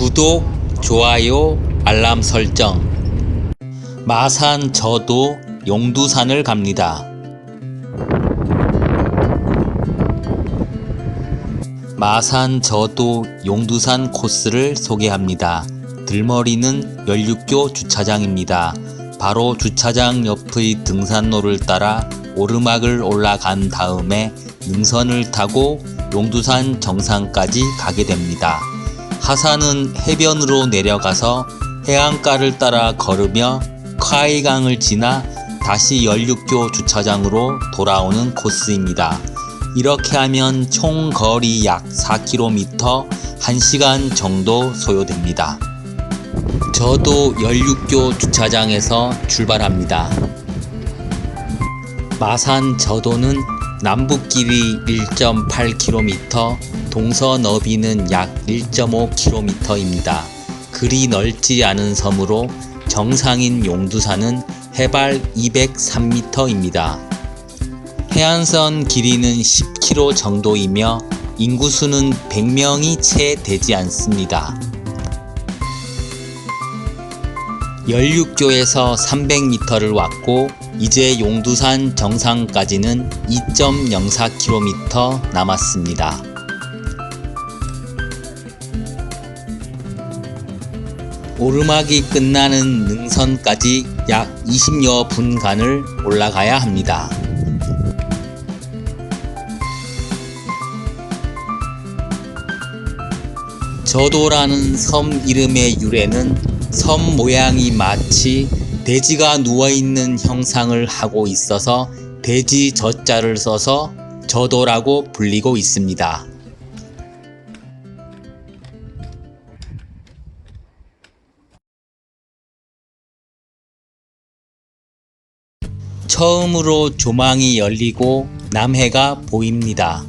구독, 좋아요, 알람 설정. 마산 저도 용두산을 갑니다. 마산 저도 용두산 코스를 소개합니다. 들머리는 연륙교 주차장입니다. 바로 주차장 옆의 등산로를 따라 오르막을 올라간 다음에 능선을 타고 용두산 정상까지 가게 됩니다. 하산은 해변으로 내려가서 해안가를 따라 걸으며 카이강을 지나 다시 연륙교 주차장으로 돌아오는 코스입니다. 이렇게 하면 총 거리 약 4km 1시간 정도 소요됩니다. 저도 연륙교 주차장에서 출발합니다. 마산 저도는 남북 길이 1.8km, 동서 너비는 약 1.5km입니다. 그리 넓지 않은 섬으로 정상인 용두산은 해발 203m입니다. 해안선 길이는 10km 정도이며 인구수는 100명이 채 되지 않습니다. 연륙교에서 300m를 왔고 이제 용두산 정상까지는 2.04km 남았습니다. 오르막이 끝나는 능선까지 약 20여 분간을 올라가야 합니다. 저도라는 섬 이름의 유래는 섬 모양이 마치 돼지가 누워있는 형상을 하고 있어서 돼지 저자를 써서 저도라고 불리고 있습니다. 처음으로 조망이 열리고 남해가 보입니다.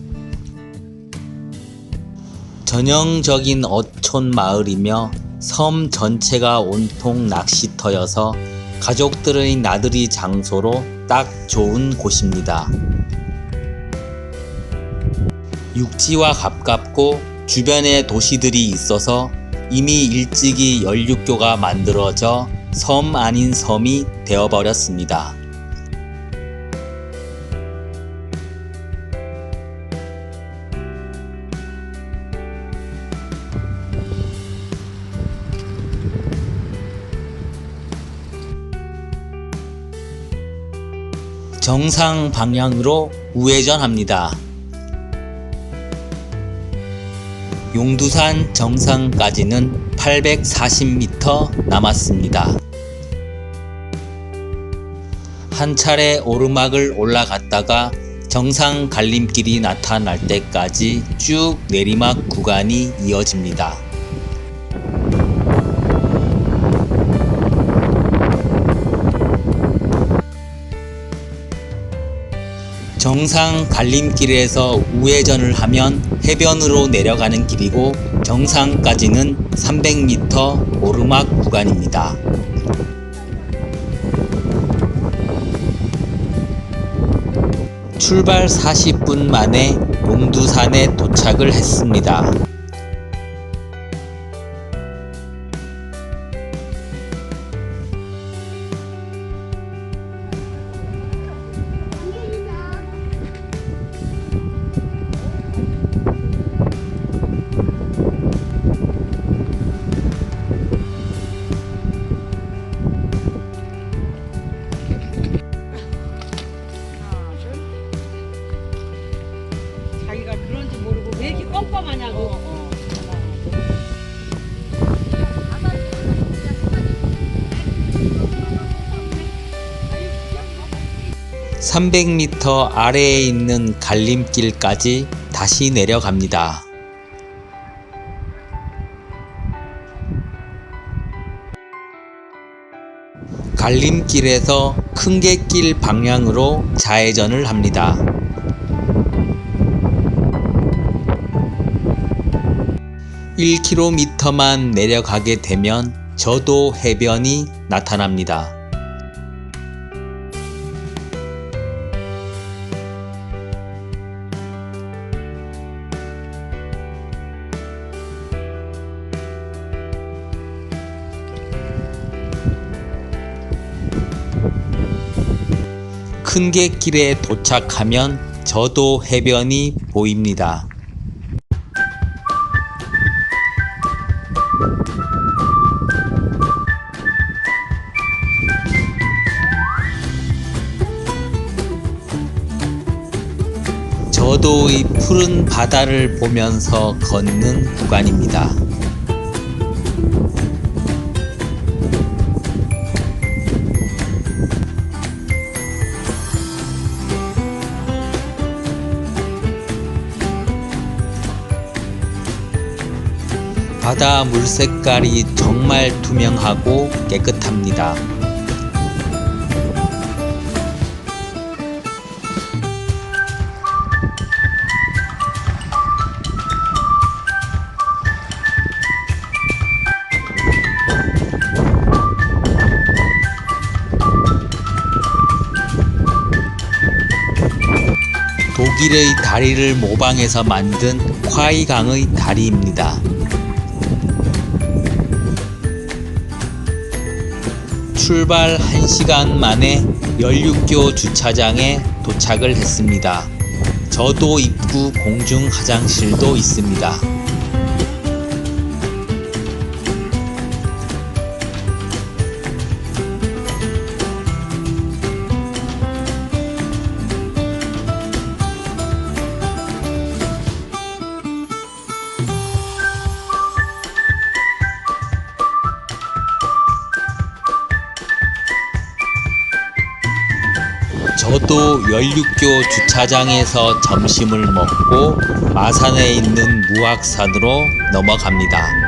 전형적인 어촌 마을이며 섬 전체가 온통 낚시터여서 가족들의 나들이 장소로 딱 좋은 곳입니다. 육지와 가깝고 주변에 도시들이 있어서 이미 일찍이 연륙교가 만들어져 섬 아닌 섬이 되어버렸습니다. 정상 방향으로 우회전합니다. 용두산 정상까지는 840m 남았습니다. 한 차례 오르막을 올라갔다가 정상 갈림길이 나타날 때까지 쭉 내리막 구간이 이어집니다. 정상 갈림길에서 우회전을 하면 해변으로 내려가는 길이고 정상까지는 300m 오르막 구간입니다. 출발 40분 만에 용두산에 도착을 했습니다. 자기가 그런지 모르고 왜 이렇게 껌껌하냐고. 300m 아래에 있는 갈림길까지 다시 내려갑니다. 갈림길에서 큰개길 방향으로 좌회전을 합니다. 1km만 내려가게 되면 저도 해변이 나타납니다. 큰객길에 도착하면 저도 해변이 보입니다. 이 푸른 바다를 보면서 걷는 구간입니다. 바다 물 색깔이 정말 투명하고 깨끗합니다. 독일의 다리를 모방해서 만든 콰이강의 다리입니다. 출발 1시간 만에 연륙교 주차장에 도착을 했습니다. 저도 입구 공중 화장실도 있습니다. 저도 연륙교 주차장에서 점심을 먹고 마산에 있는 무악산으로 넘어갑니다.